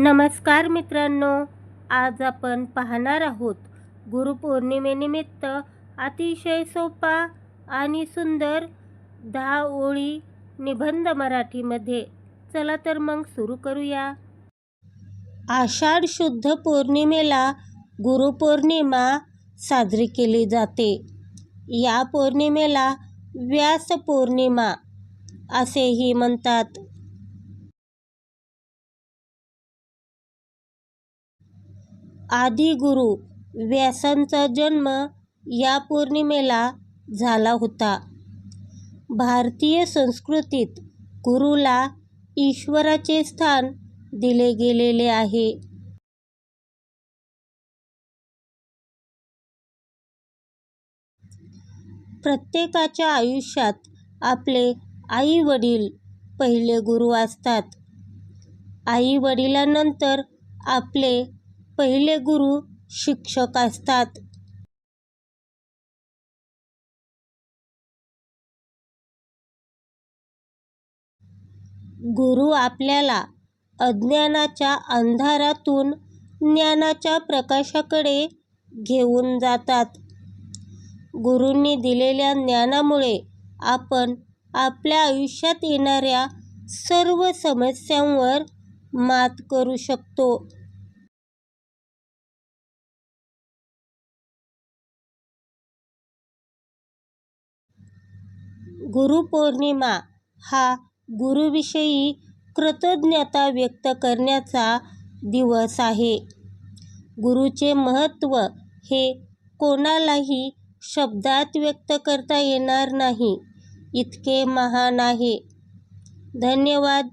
नमस्कार मित्रांनो आज आपण पाहणार आहोत गुरुपौर्णिमेनिमित्त अतिशय सोपा आणि सुंदर दहा ओळी निबंध मराठीमध्ये. चला तर मग सुरू करूया. आषाढ शुद्ध पौर्णिमेला गुरुपौर्णिमा साजरी केली जाते. या पौर्णिमेला व्यास पौर्णिमा असेही म्हणतात. आदिगुरु व्यासांचा जन्म या पौर्णिमेला झाला होता. भारतीय संस्कृतीत गुरुला ईश्वराचे स्थान दिले गेलेले आहे. प्रत्येकाच्या आयुष्यात आपले आई वडील पहिले गुरु असतात. आई वडिलांनंतर आपले पहिले गुरु शिक्षक असतात. गुरु आपल्याला अज्ञानाच्या अंधारातून ज्ञानाच्या प्रकाशाकडे घेऊन जातात. गुरूंनी दिलेल्या ज्ञानामुळे आपण आपल्या आयुष्यात येणाऱ्या सर्व समस्यांवर मात करू शकतो. गुरुपौर्णिमा हा गुरुविषयी कृतज्ञता व्यक्त करण्याचा दिवस आहे. गुरुचे महत्त्व हे कोणालाही शब्दात व्यक्त करता येणार नाही. इतके महान आहे. धन्यवाद.